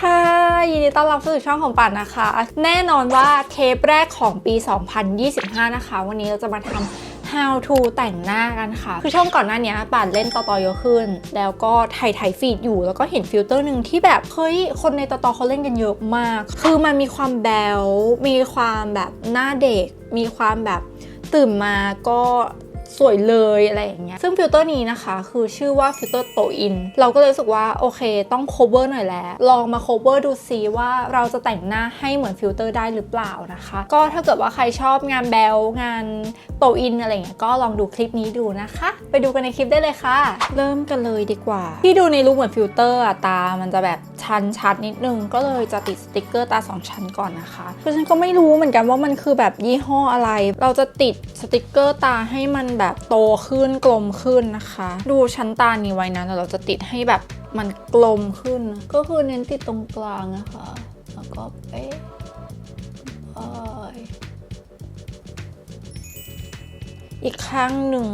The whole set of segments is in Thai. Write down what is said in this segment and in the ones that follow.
ค่ะ ยินดีต้อนรับสู่ช่องของปัดนะคะ แน่นอนว่าเทปแรกของปี 2025 นะคะ วันนี้เราจะมาทำ how to แต่งหน้ากันค่ะ คือช่องก่อนหน้านี้ปัดเล่นตอตอเยอะขึ้น แล้วก็ถ่ไถ่ายฟีดอยู่ แล้วก็เห็นฟิลเตอร์หนึ่งที่แบบ เฮ้ย คนในตอตอเขาเล่นกันเยอะมาก คือมันมีความแบวมีความแบบหน้าเด็ก มีความแบบตื่นมาก็ สวยเลยอะไรอย่างเงี้ยซึ่งฟิลเตอร์นี้นะคะคือชื่อว่าฟิลเตอร์โตอินเราก็เลยรู้สึกว่าโอเคต้อง cover หน่อยแล้ว ลองมา cover ดูซิว่าเราจะแต่งหน้าให้เหมือนฟิลเตอร์ได้หรือเปล่านะคะ ก็ถ้าเกิดว่าใครชอบงานแบลงานโตอินอะไรเงี้ยก็ลองดูคลิปนี้ดูนะคะ ไปดูกันในคลิปได้เลยค่ะ เริ่มกันเลยดีกว่า ที่ดูในรูปเหมือนฟิลเตอร์อะตา มันจะแบบชันชัดนิดนึงก็เลยจะติดสติกเกอร์ตาสองชั้นก่อนนะคะคือฉันก็ไม่รู้เหมือนกันว่ามันคือแบบยี่ห้ออะไร เราจะติดสติกเกอร์ตาให้มันแบบโตขึ้นกลมขึ้นนะคะ ดูชั้นตานี้ไว้นะแล้วเราจะติดให้แบบมันกลมขึ้น ก็คือเน้นติดตรงกลางนะคะ แล้วก็เป๊ะไปอีกข้างหนึ่ง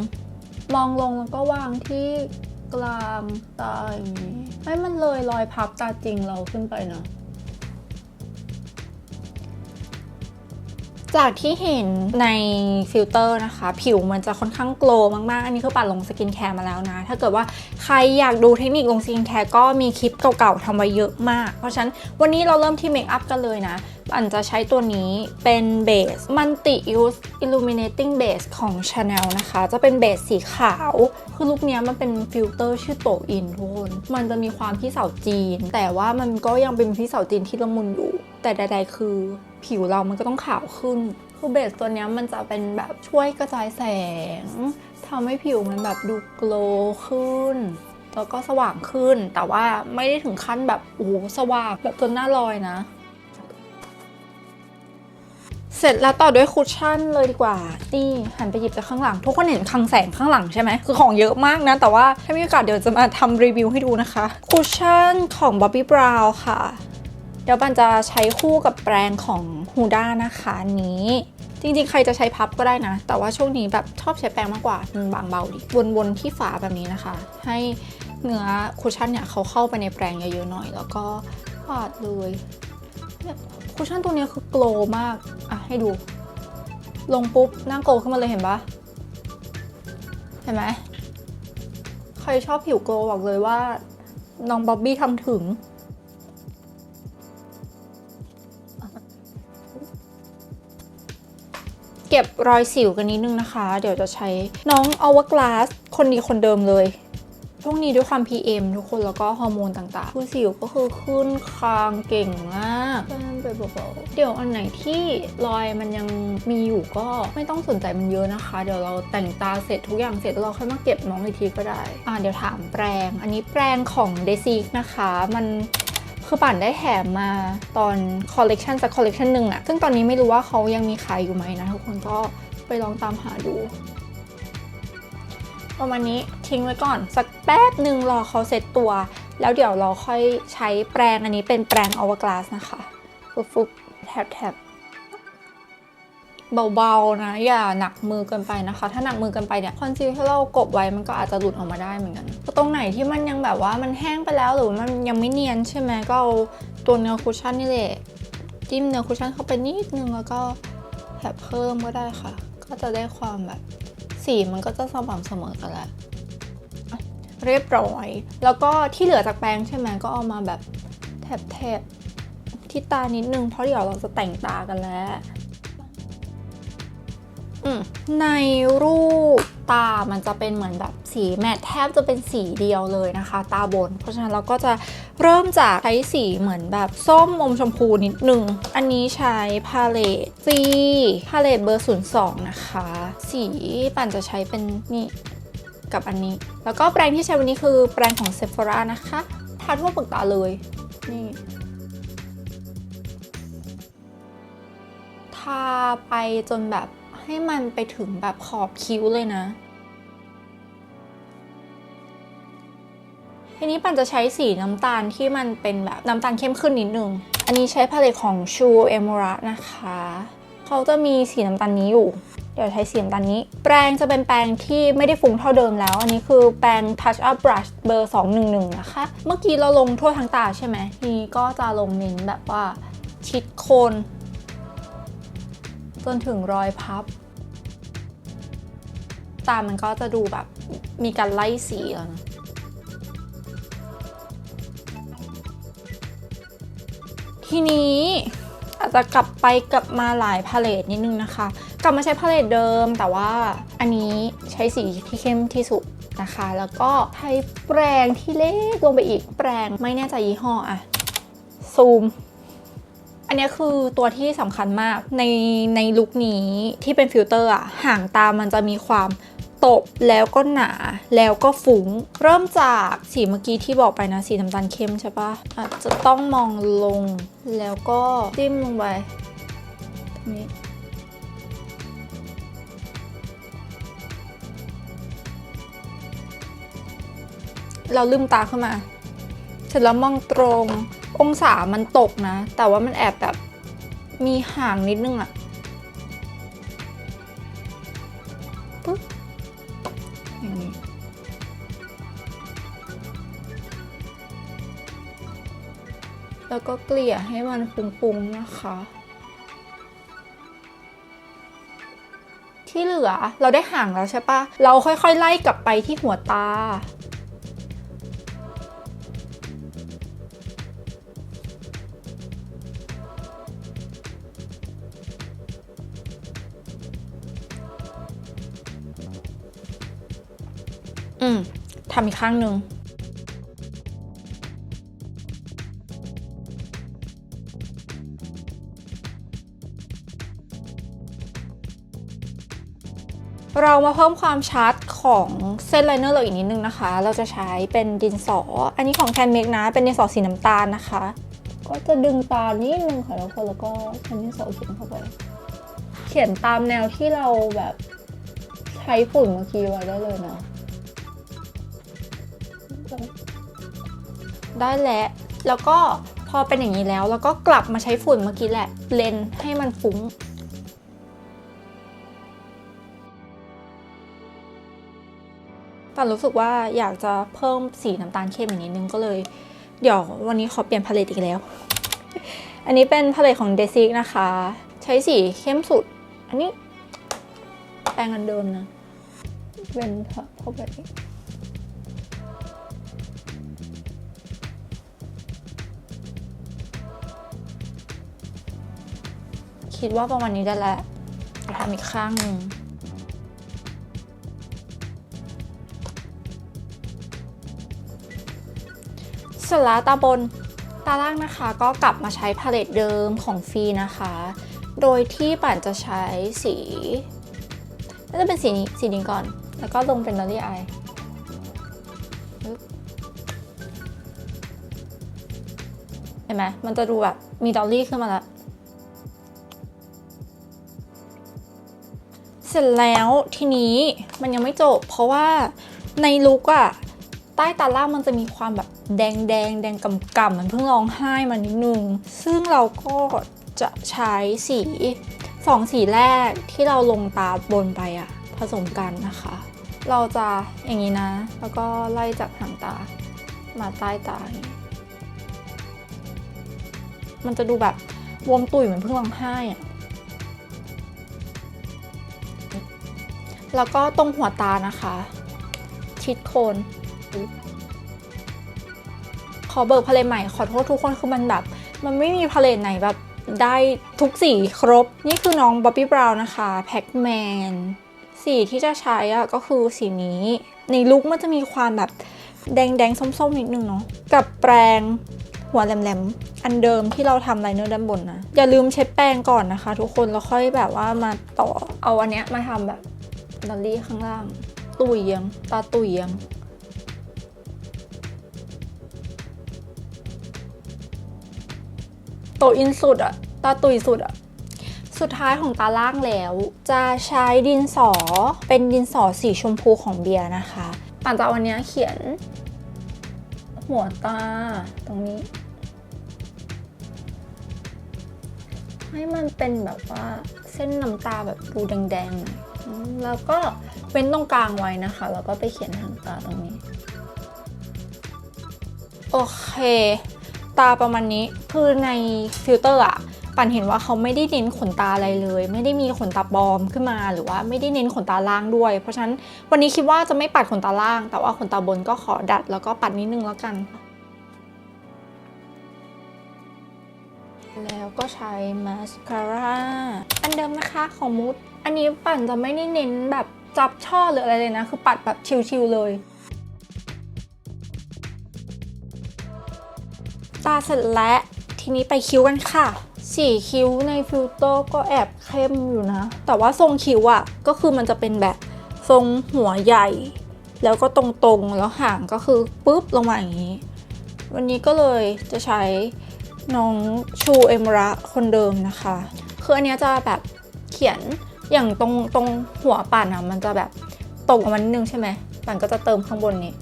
มองลงแล้วก็วางที่กลางตาอย่างนี้ให้มันเลยรอยพับตาจริงเราขึ้นไปเนาะ จากที่เห็นในฟิลเตอร์นะคะ ผิวมันจะค่อนข้างโกลมากๆ อันนี้คือปัดลงสกินแคร์มาแล้วนะ ถ้าเกิดว่าใครอยากดูเทคนิคลงสกินแคร์ก็มีคลิปเก่าๆทำไว้เยอะมาก เพราะฉะนั้นวันนี้เราเริ่มที่เมคอัพกันเลยนะปันจะใช้ตัวนี้เป็นเบส Multi Use Illuminating Base ของ Chanel นะคะ จะเป็นเบสสีขาว คือลุคนี้มันเป็นฟิลเตอร์ชื่อโตอินทุกคนมันจะมีความพี่สาวจีน แต่ว่ามันก็ยังเป็นพี่สาวจีนที่ละมุนอยู่ แต่ใด ๆ คือผิวเรามันก็ต้องขาวขึ้นคือเบสตัวนี้มันจะเป็นแบบช่วยกระจายแสงทำให้ผิวมันแบบดูโกลขึ้นแล้วก็สว่างขึ้น แต่ว่าไม่ได้ถึงขั้นแบบโอ้สว่างแบบจนหน้าลอยนะ เสร็จแล้วต่อด้วยคุชชั่นเลยดีกว่า นี่หันไปหยิบจากข้างหลัง ทุกคนเห็นคลังแสงข้างหลังใช่ไหม คือของเยอะมากนะ แต่ว่าถ้ามีโอกาสเดี๋ยวจะมาทำรีวิวให้ดูนะคะ คุชชั่นของ Bobbi Brown ค่ะ เดี๋ยวปันจะใช้คู่กับแปรงของ Huda นะคะนี้ จริงๆ ใครจะใช้พับก็ได้นะ แต่ว่าช่วงนี้แบบชอบใช้แปรงมากกว่ามันบางเบาดีวนๆที่ฝาแบบนี้นะคะ ให้เนื้อคุชชั่นเนี่ยเขาเข้าไปในแปรงเยอะๆหน่อย แล้วก็ปาดเลยคุชชั่นตัวนี้คือโกลมาก อะให้ดู ลงปุ๊บหน้าโกลขึ้นมาเลยเห็นปะเห็นไหมใครชอบผิวโกลบอกเลยว่าน้องบ๊อบบี้ทำถึง ก็บรอยสิวกันนิดนึงนะคะ เดี๋ยวจะใช้น้องอวกลาสคนดีคนเดิมเลย ช่วงนี้ด้วยความ PM ทุกคนแล้วก็ฮอร์โมนต่างๆคือสิวก็คือขึ้นคางเก่งมากแป้งไปเบาๆเดี๋ยวอันไหนที่รอยมันยังมีอยู่ก็ไม่ต้องสนใจมันเยอะนะคะ เดี๋ยวเราแต่งตาเสร็จทุกอย่างเสร็จแล้วเราค่อยมาเก็บน้องอีกทีก็ได้ อ่าเดี๋ยวถามแปรง อันนี้แปรงของ d e s i นะคะ มัน คือปั่นได้แถมมาตอนคอลเลกชันสักคอลเลกชันหนึ่งอะซึ่งตอนนี้ไม่รู้ว่าเขายังมีขายอยู่ไหมนะทุกคนก็ไปลองตามหาดูประมาณนี้ทิ้งไว้ก่อน สักแป๊บหนึ่งรอเขาเซ็ตตัว แล้วเดี๋ยวเราค่อยใช้แปรงอันนี้เป็นแปรงอวกาสนะคะฟุบฟุบแทบแทบ เบาๆนะ อย่าหนักมือเกินไปนะคะ ถ้าหนักมือเกินไปเนี่ยคอนซีลที่เรากบไว้มันก็อาจจะหลุดออกมาได้เหมือนกันตรงไหนที่มันยังแบบว่ามันแห้งไปแล้วหรือมันยังไม่เนียนใช่ไหมก็เอาตัวเนื้อคุชชั่นนี่แหละจิ้มเนื้อคุชชั่นเข้าไปนิดนึงแล้วก็แถบเพิ่มก็ได้ค่ะ ก็จะได้ความแบบสีมันก็จะสม่ำเสมอกันแหละเรียบร้อย แล้วก็ที่เหลือจากแปรงใช่ไหมก็เอามาแบบแถบๆที่ตานิดนึงเพราะเดี๋ยวเราจะแต่งตากันแล้ว ในรูปตามันจะเป็นเหมือนแบบสีแมทแทบจะเป็นสีเดียวเลยนะคะ ตาบน เพราะฉะนั้นเราก็จะเริ่มจากใช้สีเหมือนแบบส้มอมชมพูนิดนึง อันนี้ใช้พาเลตซีพาเลตเบอร์ 02 นะคะ สีปั่นจะใช้เป็นนี่กับอันนี้ แล้วก็แปรงที่ใช้วันนี้คือแปรงของ Sephora นะคะทาทั่วเปลือกตาเลย นี่ทาไปจนแบบ ให้มันไปถึงแบบขอบคิ้วเลยนะ ทีนี้ปันจะใช้สีน้ำตาลที่มันเป็นแบบน้ำตาลเข้มขึ้นนิดนึง อันนี้ใช้พาเลตของ Shu Emura นะคะ เขาจะมีสีน้ำตาลนี้อยู่ เดี๋ยวใช้สีน้ำตาลนี้ แปรงจะเป็นแปรงที่ไม่ได้ฟุ้งเท่าเดิมแล้ว อันนี้คือแปรง Touch Up Brush เบอร์ 211 นะคะ เมื่อกี้เราลงทั่วทั้งตาใช่ไหมทีนี้ก็จะลงเน้นแบบว่าชิดโคน จนถึงรอยพับ ตามันก็จะดูแบบมีการไล่สีแล้วนะทีนี้อาจจะกลับไปกลับมาหลายพาเลตนิดนึงนะคะ กลับมาใช้พาเลตเดิม แต่ว่าอันนี้ใช้สีที่เข้มที่สุดนะคะ แล้วก็ใช้แปรงที่เล็กลงไปอีกแปรงไม่แน่ใจยี่ห้ออะซูม อันนี้คือตัวที่สำคัญมากในในลุคนี้ที่เป็นฟิลเตอร์อะห่างตามันจะมีความตบแล้วก็หนาแล้วก็ฟุง้ง เริ่มจากสีเมื่อกี้ที่บอกไปนะสีน้ำตาลเข้มใช่ปะอาจจะต้องมองลงแล้วก็จิ้มลงไปตรงนี้เราลืมตาขึ้นมา เสร็จแล้วมองตรง องศามันตกนะ แต่ว่ามันแอบแบบมีห่างนิดนึงอะปึ๊บอย่างนี้แล้วก็เกลี่ยให้มันฟุ้งๆนะคะ ที่เหลือเราได้ห่างแล้วใช่ปะเราค่อยๆไล่กลับไปที่หัวตาำอีกข้างหนึ่งเรามาเพิ่มความชัดของเส้นไลเนอร์เราอีกนิดนึงนะคะ เราจะใช้เป็นดินสอ อันนี้ของแคนเมกนะ เป็นดินสอสีน้ำตาลนะคะ ก็จะดึงตานิดนึงค่ะแล้วคนแล้วก็ใช้ดินสอเขียนเข้าไปเขียนตามแนวที่เราแบบใช้ฝุ่นเมื่อกี้ไว้ได้เลยนะ ได้แล้ว แล้วก็พอเป็นอย่างนี้แล้ว แล้วก็กลับมาใช้ฝุ่นเมื่อกี้แหละ เลนให้มันฟุ้งแต่รู้สึกว่าอยากจะเพิ่มสีน้ำตาลเข้มอีกนิดนึงก็เลย เดี๋ยววันนี้ขอเปลี่ยนพาเลตอีกแล้ว อันนี้เป็นพาเลตของเดซิกนะคะ ใช้สีเข้มสุด อันนี้แปรงอันเดิมนะ เป็นพอแบบ คิดว่าประมาณนี้ได้แล้วจะทำอีกข้างหนึ่งเสร็จแล้วตาบนตาล่างนะคะก็กลับมาใช้พาเลตเดิมของฟีนะคะ โดยที่ปั่นจะใช้สีน่าจะเป็นสีนี้สีนี้ก่อน แล้วก็ลงเป็นดอลลี่อายเห็นไหมมันจะดูแบบมีดอลลี่ขึ้นมาแล้ว ร็จแล้วทีนี้มันยังไม่จบ เพราะว่าในลุกอะใต้ตาล่างมันจะมีความแบบแดงแดงแดงกำกำมันเพิ่งร้องไห้มานิดนึง ซึ่งเราก็จะใช้สีสองสีแรกที่เราลงตาบนไปอะผสมกันนะคะ เราจะอย่างนี้นะ แล้วก็ไล่จากหางตามาใต้ตา มันจะดูแบบวมตุ่ยเหมือนเพิ่งร้องไห้อะ แล้วก็ตรงหัวตานะคะ ชิดโคนขอเบิกพาเลตใหม่ขอโทษทุกคนคือมันแบบ มันไม่มีพาเลตไหนแบบได้ทุกสีครบ นี่คือน้องบ๊อบบี้บราวน์นะคะแพ็กแมนสีที่จะใช้อะก็คือสีนี้ ในลุคมันจะมีความแบบแดงแดงส้มๆนิดนึงเนาะกับแปรงหัวแหลมๆ อันเดิมที่เราทำไลเนอร์ด้านบนนะ อย่าลืมเช็ดแปรงก่อนนะคะ ทุกคนแล้วค่อยแบบว่ามาต่อเอาอันเนี้ยมาทำแบบ ดอลลี่ข้างล่าง ตุยยังตาตุยยังโตอินสุดอะตาตุยสุดอะสุดท้ายของตาล่างแล้ว จะใช้ดินสอเป็นดินสอสีชมพูของเบียร์นะคะป่านจะเอาวันนี้เขียน หัวตาตรงนี้ ให้มันเป็นแบบว่าเส้นน้ำตาแบบดูแดงๆน่อยอืม แล้วก็เว้นตรงกลางไว้นะคะ แล้วก็ไปเขียนหางตาตรงนี้ โอเค ตาประมาณนี้คือในฟิลเตอร์อะปันเห็นว่าเขาไม่ได้เน้นขนตาอะไรเลย ไม่ได้มีขนตาปลอมขึ้นมาหรือว่าไม่ได้เน้นขนตาล่างด้วย เพราะฉะนั้นวันนี้คิดว่าจะไม่ปัดขนตาล่าง แต่ว่าขนตาบนก็ขอดัด แล้วก็ปัดนิดนึงแล้วกัน แล้วก็ใช้มาสคาร่าอันเดิมนะคะของมูด อันนี้ปั่นจะไม่ได้เน้นแบบจับช่อหรืออะไรเลยนะ คือปัดแบบชิวๆเลย ตาเสร็จแล้วทีนี้ไปคิ้วกันค่ะ สีคิ้วในฟิลเตอร์ก็แอบเข้มอยู่นะ แต่ว่าทรงคิ้วอะก็คือมันจะเป็นแบบทรงหัวใหญ่ แล้วก็ตรงๆ แล้วห่างก็คือปุ๊บลงมาอย่างนี้ วันนี้ก็เลยจะใช้น้องชูเอมระคนเดิมนะคะ คืออันนี้จะแบบเขียน อย่างตรงตรงหัวปั่นอะมันจะแบบตรงออกมานิดนึงใช่ไหมปั่นก็จะเติมข้างบนนี้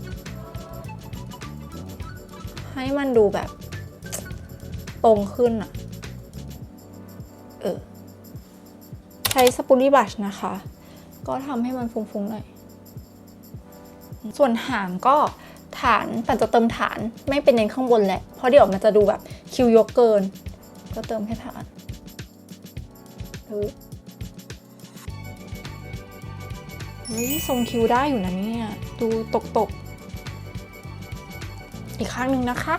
ให้มันดูแบบ ตรงขึ้นอะเออใช้สปูรี่บัชนะคะ ก็ทำให้มันฟุ้งๆหน่อย ส่วนหางก็ฐานแต่จะเติมฐานไม่เป็นเน้นข้างบนแหละ เพราะเดี๋ยวมันจะดูแบบคิวยกเกิน ก็เติมให้ฐานปึ๊บ เฮ้ยทรงคิวได้อยู่นะเนี่ย ดูตกตกๆอีกข้างหนึ่งนะคะ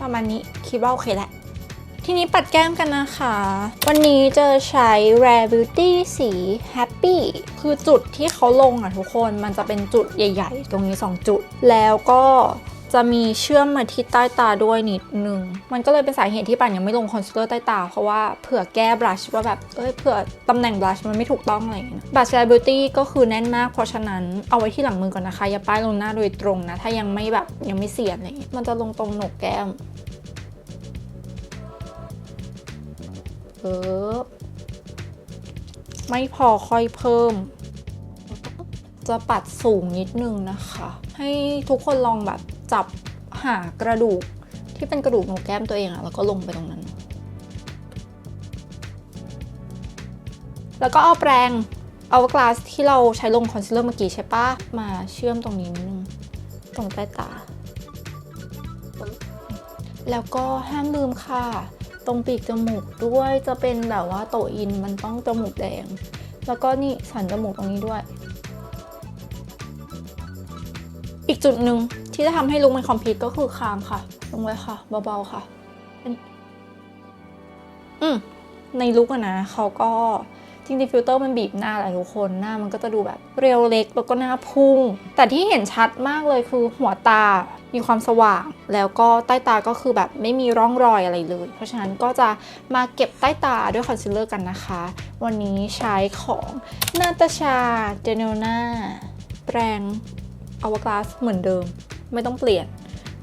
ประมาณนี้คิดว่าโอเคแหละ ทีนี้ปัดแก้มกันนะคะ วันนี้จะใช้ Rare Beauty สี Happy คือจุดที่เขาลงอะทุกคนมันจะเป็นจุดใหญ่ ๆ ตรงนี้ 2 จุด แล้วก็ จะมีเชื่อมมาที่ใต้ตาด้วยนิดนึง มันก็เลยเป็นสาเหตุที่ปันยังไม่ลงคอนซีลเลอร์ใต้ตา เพราะว่าเผื่อแก้บลัชว่าแบบ เอ้ย เผื่อตำแหน่งบลัชมันไม่ถูกต้องอะไรอย่างเงี้ยบลัช Rare Beauty ก็คือแน่นมาก เพราะฉะนั้นเอาไว้ที่หลังมือก่อนนะคะ อย่าป้ายลงหน้าโดยตรงนะ ถ้ายังไม่แบบยังไม่เสียอะไรเงี้ย มันจะลงตรงโหนกแก้ม เออ ไม่พอค่อยเพิ่มจะปัดสูงนิดนึงนะคะ ให้ทุกคนลองแบบ จับหากระดูกที่เป็นกระดูกหนกแก้มตัวเองอะแล้วก็ลงไปตรงนั้น แล้วก็เอาแปรงเอากลาสที่เราใช้ลงคอนซีลเลอร์เมื่อกี้ใช่ปะมาเชื่อมตรงนี้นิดนึงตรงใต้ตา แล้วก็ห้ามลืมค่ะ ตรงปีกจมูกด้วยจะเป็นแบบว่าโตอินมันต้องจมูกแดง แล้วก็นี่สันจมูกตรงนี้ด้วย อีกจุดหนึ่ง ที่จะทำให้ลุกมันคอมพลีทก็คือคางค่ะ ลงไว้ค่ะ เบาๆค่ะอันนี้อืมในลุกอะนะเขาก็จริงๆฟิลเตอร์มันบีบหน้าหละทุกคนหน้ามันก็จะดูแบบเรียวเล็กแล้วก็หน้าพุ่ง แต่ที่เห็นชัดมากเลยคือหัวตามีความสว่าง แล้วก็ใต้ตาก็คือแบบไม่มีร่องรอยอะไรเลย เพราะฉะนั้นก็จะมาเก็บใต้ตาด้วยคอนซีลเลอร์กันนะคะ วันนี้ใช้ของนาตาชาเจเนลนาแปรงอวกาสเหมือนเดิม ไม่ต้องเปลี่ยน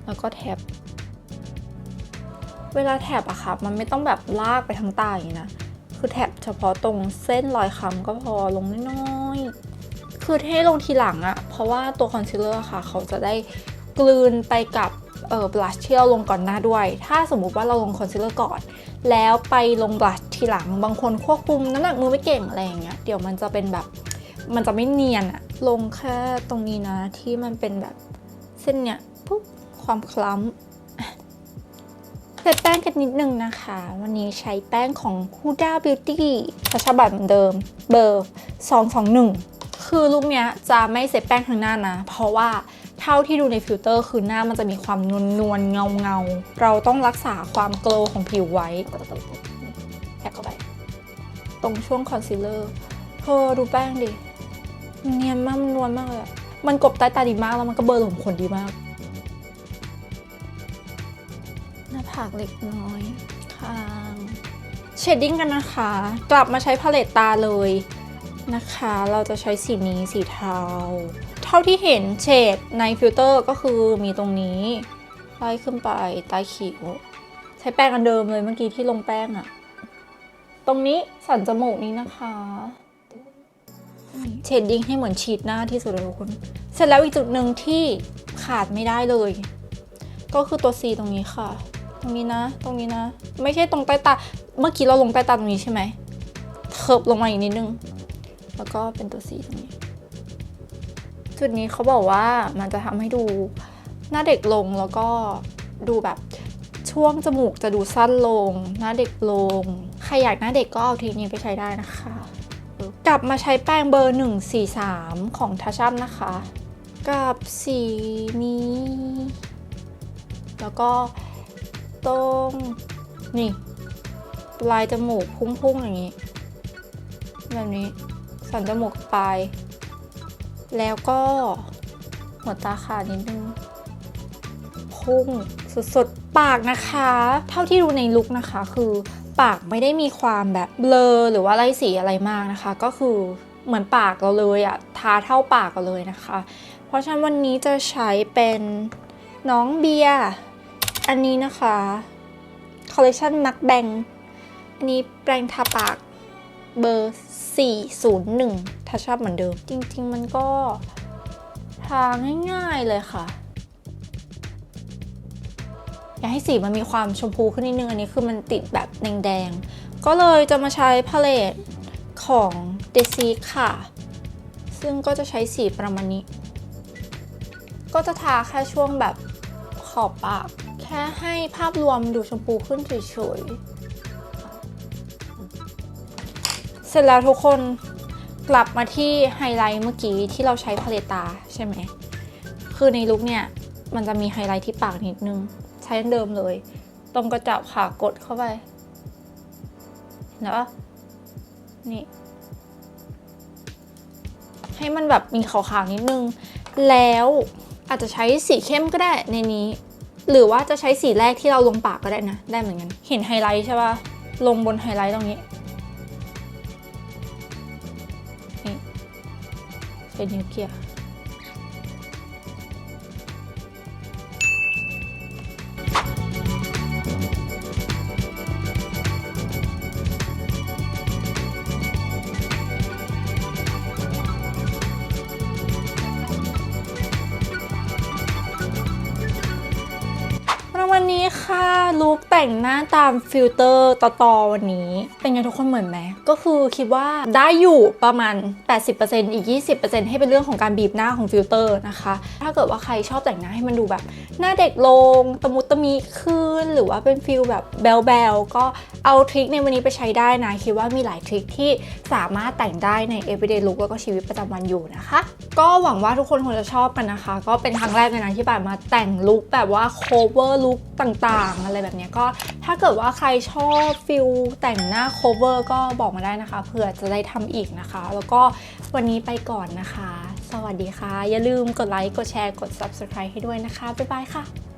แล้วก็แท็บ เวลาแท็บอะค่ะ มันไม่ต้องแบบลากไปทั้งตาอย่างนี้นะ คือแท็บเฉพาะตรงเส้นรอยค้ำก็พอลงน้อยๆ คือให้ลงทีหลังอะเพราะว่าตัวคอนซีลเลอร์ค่ะ เขาจะได้กลืนไปกับเออบลัชที่เราลงก่อนหน้าด้วย ถ้าสมมุติว่าเราลงคอนซีลเลอร์ก่อน แล้วไปลงบลัชทีหลัง บางคนควบคุมน้ำหนักมือไม่เก่งอะไรอย่างเงี้ย เดี๋ยวมันจะเป็นแบบ มันจะไม่เนียนอะลงแค่ตรงนี้นะที่มันเป็นแบบ เส้นเนี้ยปุ๊บความคล้ำเสร็จแป้งกันนิดนึงนะคะ วันนี้ใช้แป้งของ Huda Beauty กระชับบัตเหมือนเดิม เบอร์ 221 คือลูกเนี้ยจะไม่เสร็จแป้งทั้งหน้านะ เพราะว่าเท่าที่ดูในฟิลเตอร์คือหน้ามันจะมีความนวลนวลเงาเงาเราต้องรักษาความโกลว์ของผิวไว้แอบเข้าไป ตรงช่วงคอนซีลเลอร์เธอดูแป้งดิ เนียนมากนนวลมากเลยอะ มันกบใต้ตาดีมากแล้วมันก็เบลอร์หลุมขนดีมาก หน้าผากเล็กน้อยคางเชดดิ้งกันนะคะ กลับมาใช้พาเลตตาเลยนะคะ เราจะใช้สีนี้สีเทา เท่าที่เห็นเฉดในฟิลเตอร์ก็คือมีตรงนี้ไล่ขึ้นไปใต้คิ้วใช้แป้งอันเดิมเลยเมื่อกี้ที่ลงแป้งอะตรงนี้สันจมูกนี้นะคะ เชดดิ้งให้เหมือนฉีดหน้าที่สุดเลยทุกคน เสร็จแล้วอีกจุดหนึ่งที่ขาดไม่ได้เลย ก็คือตัว C ตรงนี้ค่ะ ตรงนี้นะ ตรงนี้นะ ไม่ใช่ตรงใต้ตา เมื่อกี้เราลงใต้ตาตรงนี้ใช่ไหมเคิบลงมาอีกนิดนึง แล้วก็เป็นตัวสีตรงนี้ จุดนี้เขาบอกว่ามันจะทำให้ดูหน้าเด็กลงแล้วก็ดูแบบช่วงจมูกจะดูสั้นลง หน้าเด็กลง ใครอยากหน้าเด็กก็เอาทริคนี้ไปใช้ได้นะคะ กลับมาใช้แป้งเบอร์ 143 ของทัชัมนะคะ กับสีนี้ แล้วก็ตรงนี่ลายจมูกพุ่งๆอย่างนี้ แบบนี้สันจมูกปลาย แล้วก็หัวตาขานิดนึงพุ่งสุดๆ ปากนะคะ เท่าที่ดูในลุคนะคะคือ ปากไม่ได้มีความแบบเบลอหรือว่าไล่สีอะไรมากนะคะ ก็คือเหมือนปากเราเลยอะทาเท่าปากเราเลยนะคะ เพราะฉะนั้นวันนี้จะใช้เป็นน้องเบียร์อันนี้นะคะคอลเลคชันนักแบงอันนี้แปรงทาปากเบอร์ 401ถ้าชอบเหมือนเดิม จริง ๆ มันก็ทาง่าย ๆ เลยค่ะ อยากให้สีมันมีความชมพูขึ้นนิดนึง อันนี้คือมันติดแบบแดงๆ ก็เลยจะมาใช้พาเลตของ d e c i ค่ะ ซึ่งก็จะใช้สีประมาณนี้ ก็จะทาแค่ช่วงแบบขอบปาก แค่ให้ภาพรวมดูชมพูขึ้นเฉยๆ เสร็จแล้วทุกคนกลับมาที่ไฮไลท์เมื่อกี้ที่เราใช้พาเลตตาใช่ไหม คือในลุคเนี่ยมันจะมีไฮไลท์ที่ปากนิดนึง ช้เดิมเลย ตรงกระจับขากดเข้าไปเห็นปะนี่ ให้มันแบบมีขาวๆนิดนึง แล้วอาจจะใช้สีเข้มก็ได้ในนี้ หรือว่าจะใช้สีแรกที่เราลงปากก็ได้นะ ได้เหมือนกัน เห็นไฮไลท์ใช่ปะลงบนไฮไลท์ตรงนี้นี่ใช้นิ้วเกี่ย แต่งหน้าตามฟิลเตอร์ต่อๆวันนี้ เป็นไงทุกคนเหมือนไหม ก็คือคิดว่าได้อยู่ประมาณ 80%อีก 20%ให้เป็นเรื่องของการบีบหน้าของฟิลเตอร์นะคะ ถ้าเกิดว่าใครชอบแต่งหน้าให้มันดูแบบ หน้าเด็กลง ตะมุตะมีขึ้น หรือว่าเป็นฟิลแบบแบลๆก็เอาทริคในวันนี้ไปใช้ได้นะ คิดว่ามีหลายทริคที่สามารถแต่งได้ใน everyday look แล้วก็ชีวิตประจำวันอยู่นะคะ ก็หวังว่าทุกคนคงจะชอบกันนะคะ ก็เป็นครั้งแรกเลยนะที่ป่านมาแต่งลุคแบบว่า cover ลุคต่างๆ อะไรแบบนี้ก็ถ้าเกิดว่าใครชอบฟิลแต่งหน้าโคเวอร์ก็บอกมาได้นะคะเผื่อจะได้ทำอีกนะคะ แล้วก็วันนี้ไปก่อนนะคะ สวัสดีค่ะ อย่าลืมกดไลค์ กดแชร์ กด subscribe ให้ด้วยนะคะ บ๊ายบายค่ะ